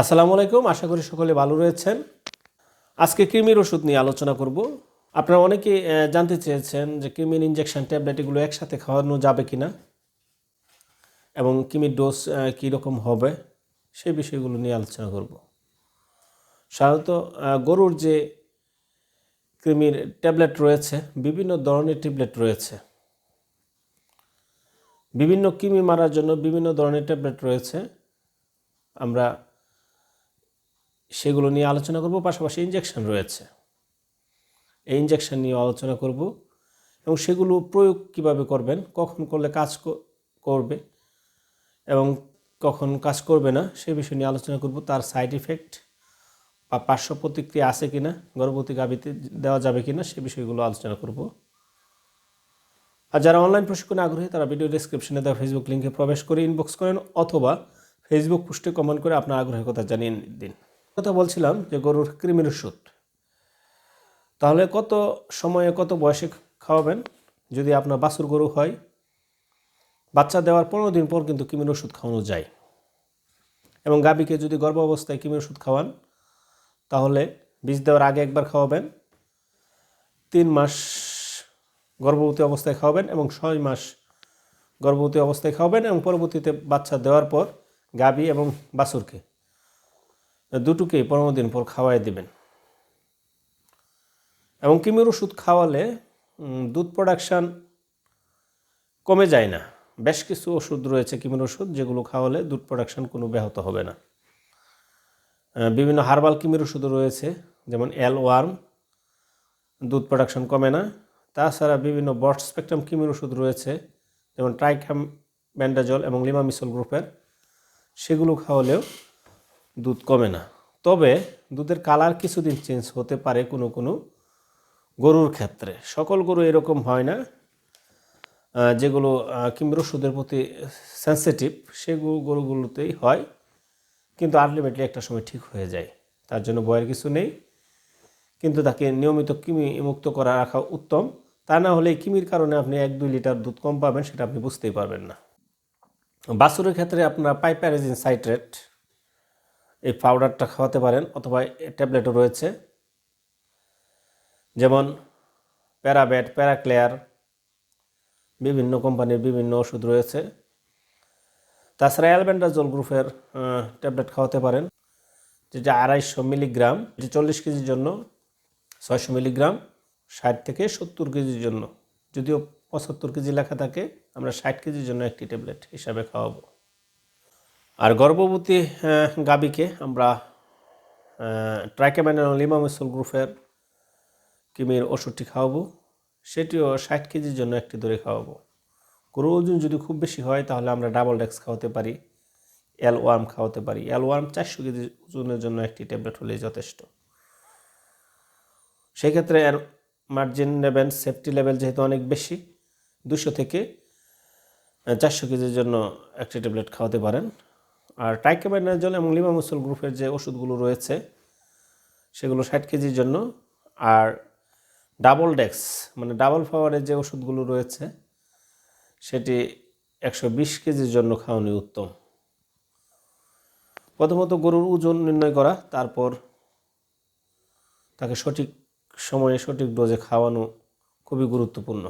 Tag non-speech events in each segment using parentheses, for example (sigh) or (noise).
আসসালামু আলাইকুম, আশা করি সকলে ভালো রয়েছেন। আজকে কৃমির ওষুধ নিয়ে আলোচনা করব। আপনারা অনেকে জানতে চেয়েছেন যে কৃমির ইঞ্জেকশন ট্যাবলেট এগুলো একসাথে খাওয়ানো যাবে কি না এবং কৃমির ডোজ কীরকম হবে সেই বিষয়গুলো নিয়ে আলোচনা করব। সাধারণত গরুর যে কৃমির ট্যাবলেট রয়েছে, বিভিন্ন ধরনের ট্যাবলেট রয়েছে। বিভিন্ন কৃমি মারার জন্য বিভিন্ন ধরনের ট্যাবলেট রয়েছে। আমরা সেগুলো নিয়ে আলোচনা করব, পাশাপাশি ইঞ্জেকশন রয়েছে। এই ইঞ্জেকশন নিয়ে আলোচনা করব এবং সেগুলো প্রয়োগ কীভাবে করবেন, কখন করলে কাজ করবে এবং কখন কাজ করবে না, সে বিষয় নিয়ে আলোচনা করব, তার সাইড ইফেক্ট বা পার্শ্ব প্রতিক্রিয়া আছে কি না গর্ভবতী গাভীতে দেওয়া যাবে কি না সে বিষয়গুলো আলোচনা করব। আর যারা অনলাইন প্রশিক্ষণে আগ্রহী, তারা ভিডিও ডিসক্রিপশনে দেওয়া ফেসবুক লিঙ্কে প্রবেশ করে ইনবক্স করেন অথবা ফেসবুক পোস্টে কমেন্ট করে আপনার আগ্রহের কথা জানিয়ে দিন। কথা বলছিলাম যে গরুর কৃমির ওষুধ। তাহলে কত সময়ে কত বয়সে খাওয়াবেন? যদি আপনার বাছুর গরু হয়, বাচ্চা দেওয়ার পনেরো দিন পর কিন্তু কৃমির ওষুধ খাওয়ানো যায়। এবং গাভীকে যদি গর্ভ অবস্থায় কৃমির ওষুধ খাওয়ান, তাহলে বীজ দেওয়ার আগে একবার খাওয়াবেন, তিন মাস গর্ভবতী অবস্থায় খাওয়াবেন এবং ছয় মাস গর্ভবতী অবস্থায় খাওয়াবেন এবং পরবর্তীতে বাচ্চা দেওয়ার পর গাবি এবং বাছুরকে দুটোকেই পনেরো দিন পর খাওয়াই দিবেন। এবং কিমির ওষুধ খাওয়ালে দুধ প্রোডাকশান কমে যায় না। বেশ কিছু ওষুধ রয়েছে কিমির ওষুধ, যেগুলো খাওয়ালে দুধ প্রোডাকশান কোনো ব্যাহত হবে না। বিভিন্ন হার্বাল কিমির ওষুধও রয়েছে, যেমন এল ওয়ার্ম দুধ প্রোডাকশন কমে না। তাছাড়া বিভিন্ন বট স্পেকট্রাম কিমির ওষুধ রয়েছে, যেমন ট্রাইক্যাম ব্যান্ডাজল এবং লিমামিসল গ্রুপের সেগুলো খাওয়ালেও দুধ কমে না। তবে দুধের কালার কিছুদিন চেঞ্জ হতে পারে কোনো কোনো গরুর ক্ষেত্রে। সকল গরু এরকম হয় না যেগুলো কিমির ওষুধের প্রতি সেন্সিটিভ সেগুলো গরুগুলোতেই হয়, কিন্তু আলটিমেটলি একটা সময় ঠিক হয়ে যায়। তার জন্য বয়ের কিছু নেই। কিন্তু তাকে নিয়মিত কিমি মুক্ত করা রাখা উত্তম। তা না হলে কিমির কারণে আপনি এক, দুই লিটার দুধ কম পাবেন, সেটা আপনি বুঝতেই পারবেন না। বাছুরের ক্ষেত্রে আপনার পাইপ্যারাজিন সাইট্রেট এই পাউডারটা খাওয়াতে পারেন অথবা ট্যাবলেটও রয়েছে। যেমন প্যারাবেট প্যারাক্লেয়ার বিভিন্ন কোম্পানির বিভিন্ন ওষুধ রয়েছে। তাছাড়া অ্যালবেন্ডাজল গ্রুপের ট্যাবলেট খাওয়াতে পারেন, যেটা আড়াইশো মিলিগ্রাম যে চল্লিশ কেজির জন্য ছয়শো মিলিগ্রাম ষাট থেকে সত্তর কেজির জন্য। যদিও পঁচাত্তর কেজি লেখা থাকে, আমরা ষাট কেজির জন্য একটি ট্যাবলেট হিসাবে খাওয়াবো। আর গর্ভবতী গাবিকে আমরা ট্রাইকেম্যান লিমামিসল গ্রুপের কিমির ওষুধটি খাওয়াবো। সেটিও ষাট কেজির জন্য একটি ধরে খাওয়াবো। গরুর ওজন যদি খুব বেশি হয়, তাহলে আমরা ডাবল ডেক্স খাওয়াতে পারি এল ওয়ার্ম খাওয়াতে পারি। এল ওয়ার্ম চারশো কেজি ওজনের জন্য একটি ট্যাবলেট হলেই যথেষ্ট। সেক্ষেত্রে এর মার্জিন নেবেন সেফটি লেভেল যেহেতু অনেক বেশি, দুশো থেকে চারশো কেজির জন্য একটি ট্যাবলেট খাওয়াতে পারেন। আর টাইকেবাইনাজল এবং লিমামুসল গ্রুপের যে ওষুধগুলো রয়েছে, সেগুলো ষাট কেজির জন্য। আর ডাবল ডেক্স মানে ডাবল পাওয়ারের যে ওষুধগুলো রয়েছে, সেটি একশো বিশ কেজির জন্য খাওয়ানো উত্তম। প্রথমত গরুর ওজন নির্ণয় করা, তারপর তাকে সঠিক সময়ে সঠিক ডোজে খাওয়ানো খুবই গুরুত্বপূর্ণ।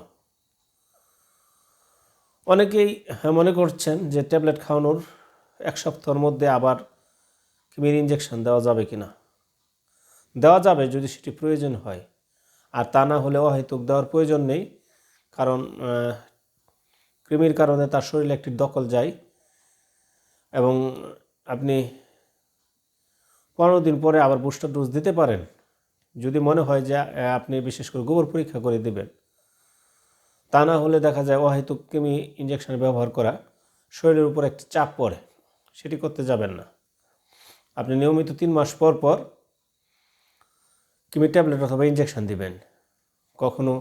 অনেকেই মনে করছেন যে ট্যাবলেট খাওয়ানোর এক সপ্তাহের মধ্যে আবার কিমির ইঞ্জেকশন দেওয়া যাবে কি না দেওয়া যাবে যদি সেটি প্রয়োজন হয়। আর তা না হলে অহেতুক দেওয়ার প্রয়োজন নেই, কারণ কৃমির কারণে তার শরীরে একটি দখল যায় এবং আপনি পনেরো দিন পরে আবার বুস্টার ডোজ দিতে পারেন। যদি মনে হয় যে আপনি বিশেষ করে গোবর পরীক্ষা করে দেবেন। তা না হলে দেখা যায় অহেতুক কৃমি ইঞ্জেকশন ব্যবহার করা শরীরের উপর একটি চাপ পড়ে। সেটি করতে যাবেন না। আপনি নিয়মিত তিন মাস পর পর কৃমি ট্যাবলেট অথবা ইঞ্জেকশন দিবেন। কখনো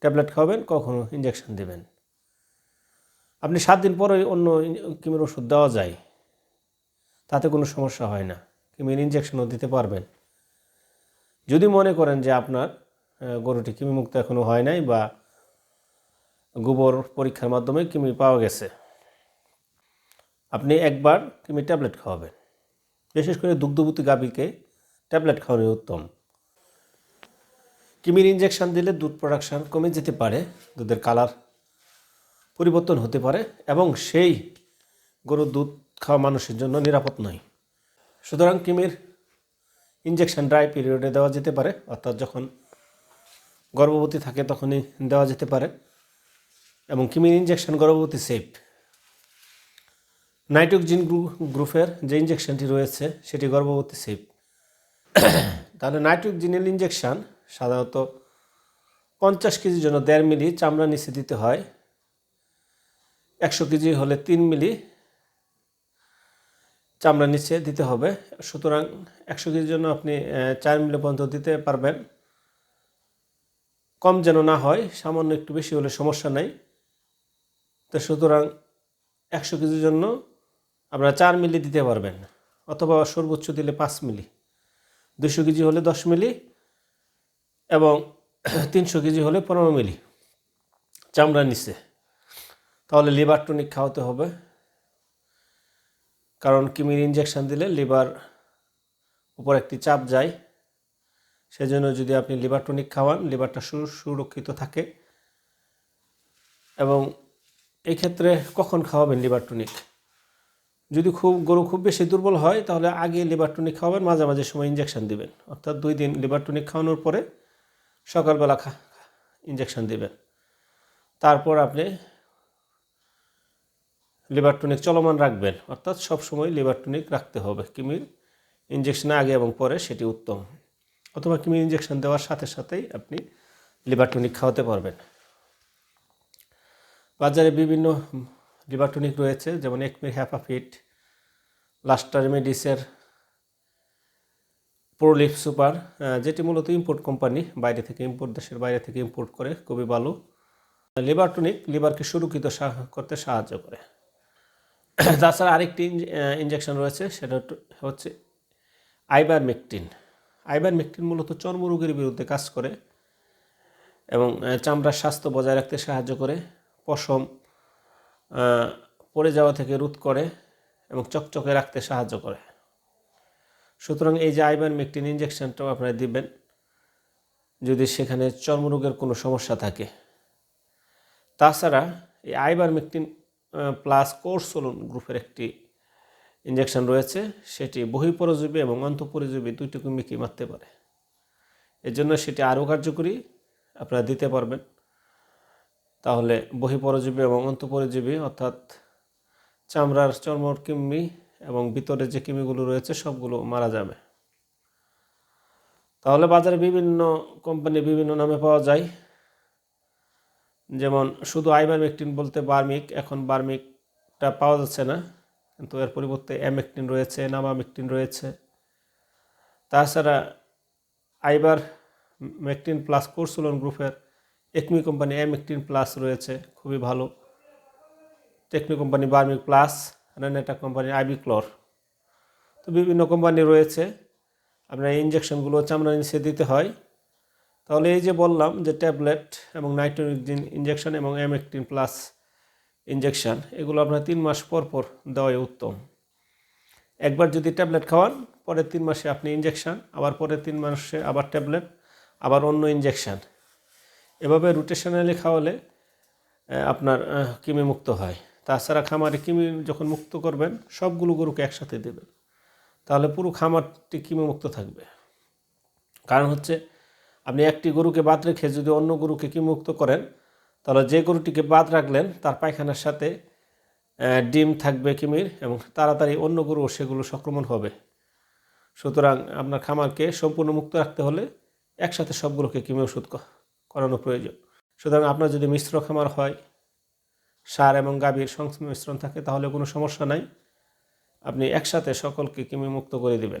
ট্যাবলেট খাওয়াবেন, কখনো ইঞ্জেকশন দিবেন। আপনি সাত দিন পরে অন্য কৃমির ওষুধ দেওয়া যায়। তাতে কোনো সমস্যা হয় না। কিমির ইঞ্জেকশনও দিতে পারবেন। যদি মনে করেন যে আপনার গরুটি কৃমিমুক্ত এখনও হয় নাই বা গোবর পরীক্ষার মাধ্যমে কিমি পাওয়া গেছে আপনি একবার কৃমি ট্যাবলেট খাওয়াবেন। বিশেষ করে দুগ্ধবতী গাভীকে ট্যাবলেট খাওয়ানো উত্তম। কিমির ইঞ্জেকশন দিলে দুধ প্রোডাকশান কমে যেতে পারে, দুধের কালার পরিবর্তন হতে পারে এবং সেই গরুর দুধ খাওয়া মানুষের জন্য নিরাপদ নয়। সুতরাং কিমির ইঞ্জেকশন ড্রাই পিরিয়ডে দেওয়া যেতে পারে, অর্থাৎ যখন গর্ভবতী থাকে তখনই দেওয়া যেতে পারে এবং কিমির ইঞ্জেকশন গর্ভবতী সেফ নাইট্রোজিন গ্রুপের যে ইঞ্জেকশনটি রয়েছে, সেটি গর্ভবতী সেফ তাহলে নাইট্রোজিনের ইঞ্জেকশন সাধারণত পঞ্চাশ কেজির জন্য দেড় মিলি চামড়া নিচে দিতে হয়। একশো কেজি হলে তিন মিলি চামড়া নিচে দিতে হবে। সুতরাং একশো কেজির জন্য আপনি চার মিলি পর্যন্ত দিতে পারবেন। কম যেন না হয়, সামান্য একটু বেশি হলে সমস্যা নাই। তো সুতরাং একশো কেজির জন্য আপনারা চার মিলি দিতে পারবেন, অথবা সর্বোচ্চ দিলে পাঁচ মিলি। দুশো কেজি হলে দশ মিলি এবং তিনশো কেজি হলে পনেরো মিলি। চামড়া নিচে। তাহলে লিভার টনিক খাওয়াতে হবে। কারণ কিমির ইঞ্জেকশন দিলে লিভার উপর একটি চাপ যায়। সেজন্য যদি আপনি লিভার টনিক খাওয়ান, লিভারটা সু- সুরক্ষিত থাকে। এবং এই ক্ষেত্রে কখন খাওয়াবেন লিভার টনিক? যদি খুব, গরু খুব বেশি দুর্বল হয়, তাহলে আগে লিভার টনিক খাওয়াবেন, মাঝে মাঝে সময় ইঞ্জেকশন দিবেন। অর্থাৎ দুই দিন লিভার টনিক খাওয়ানোর পরে সকালবেলা খা ইঞ্জেকশন দিবেন। তারপর আপনি লিভার টনিক চলমান রাখবেন। অর্থাৎ সব সময় লিভার টনিক রাখতে হবে। কিমির ইঞ্জেকশন আগে এবং পরে সেটি উত্তম। অথবা কিমির ইঞ্জেকশন দেওয়ার সাথে সাথেই আপনি লিভার টনিক খাওয়াতে পারবেন। বাজারে বিভিন্ন লিভার রয়েছে, যেমন একমির হ্যাপাফিট লাস্টার মেডিসের প্রোলিফ সুপার যেটি মূলত ইম্পোর্ট কোম্পানি, বাইরে থেকে ইম্পোর্ট, দেশের বাইরে থেকে ইম্পোর্ট করে, খুবই ভালো। লিভার লিভারকে সুরক্ষিত করতে সাহায্য করে। (clears throat) তাছাড়া আরেকটি ইঞ্জেকশন রয়েছে, সেটা হচ্ছে- আইবার মেকটিন আইবার মেকটিন মূলত চর্মরোগের বিরুদ্ধে কাজ করে এবং চামড়ার স্বাস্থ্য বজায় রাখতে সাহায্য করে। পশম পড়ে যাওয়া থেকে রোধ করে এবং চকচকে রাখতে সাহায্য করে। সুতরাং এই যে আইবারমেকটিন ইঞ্জেকশনটাও আপনারা দিবেন, যদি সেখানে চর্মরোগের কোনো সমস্যা থাকে। তাছাড়া এই আইবারমেকটিন প্লাস কোর্সোলন গ্রুপের একটি ইঞ্জেকশন রয়েছে, সেটি বহিঃপরজীবী এবং অন্তঃপরজীবী দুইটুকু মিকি মারতে পারে। এর জন্য সেটি আরও কার্যকরী, আপনারা দিতে পারবেন। তাহলে বহিঃপরজীবী এবং অন্তঃপরজীবী, অর্থাৎ চামড়ার চর্মর কিমি এবং ভিতরে যে কিমিগুলো রয়েছে, সবগুলো মারা যাবে। তাহলে বাজারে বিভিন্ন কোম্পানি বিভিন্ন নামে পাওয়া যায়। যেমন শুধু আইবারমেকটিন বলতে বার্মিক, এখন বার্মিকটা পাওয়া যাচ্ছে না, কিন্তু এর পরিবর্তে অ্যামেকটিন রয়েছে, নামামেকটিন রয়েছে। তাছাড়া আইবার মেকটিন প্লাস কোর্সুলন গ্রুপের একমি কোম্পানি অ্যামেকটিন প্লাস রয়েছে, খুবই ভালো। টেকনি কোম্পানি বার্মিক প্লাস রেনেটা কোম্পানি আইবিক্লর তো বিভিন্ন কোম্পানি রয়েছে, আপনার ইঞ্জেকশনগুলো চামড়া নিচে দিতে হয়। তাহলে এই যে বললাম যে ট্যাবলেট এবং নাইট্রোজেন ইঞ্জেকশন এবং এমএকটিন প্লাস ইঞ্জেকশন এগুলো আপনার তিন মাস পর পর দেওয়াই উত্তম। একবার যদি ট্যাবলেট খাওয়ান, পরের তিন মাসে আপনি ইঞ্জেকশন আবার পরের তিন মাসে আবার ট্যাবলেট আবার অন্য ইঞ্জেকশন এভাবে রুটেশনালি খাওয়ালে আপনার কৃমি মুক্ত হয়। তাছাড়া খামারে কৃমি যখন মুক্ত করবেন, সবগুলো গরুকে একসাথে দেবেন। তাহলে পুরো খামারটি কৃমি মুক্ত থাকবে। কারণ হচ্ছে, আপনি একটি গরুকে বাদ রেখে যদি অন্য গরুকে মুক্ত করেন, তাহলে যে গরুটিকে বাদ রাখলেন, তার পায়খানার সাথে ডিম থাকবে কিমির এবং তাড়াতাড়ি অন্য গরু সেগুলো সংক্রমণ হবে। সুতরাং আপনার খামারকে সম্পূর্ণ মুক্ত রাখতে হলে একসাথে সবগুলোকে কিমি ওষুধ করানো প্রয়োজন। সুতরাং আপনার যদি মিশ্র খামার হয়, সার এবং গাভীর সংমিশ্রণ থাকে, তাহলে কোনো সমস্যা নাই। আপনি একসাথে সকলকে কিমি মুক্ত করে দিবেন।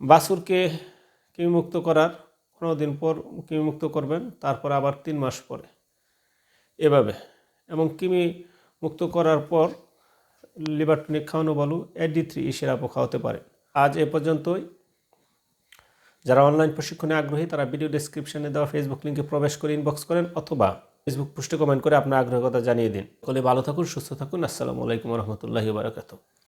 বাছুরকে কৃমিমুক্ত করার পনেরো দিন পর কৃমিমুক্ত করবেন, তারপর আবার তিন মাস পরে। এভাবে। এবং কৃমি মুক্ত করার পর লিভার টনিক খাওয়ানো বলো এডি থ্রি সিরাপও খাওয়াতে পারে আজ এ পর্যন্তই। যারা অনলাইন প্রশিক্ষণে আগ্রহী, তারা ভিডিও ডিসক্রিপশনে দেওয়া ফেসবুক লিঙ্কে প্রবেশ করে ইনবক্স করেন অথবা ফেসবুক পোস্টে কমেন্ট করে আপনার আগ্রহের কথা জানিয়ে দিন। কলে ভালো থাকুন, সুস্থ থাকুন। আসসালামু আলাইকুম রহমতুল্লাহি বারকাতু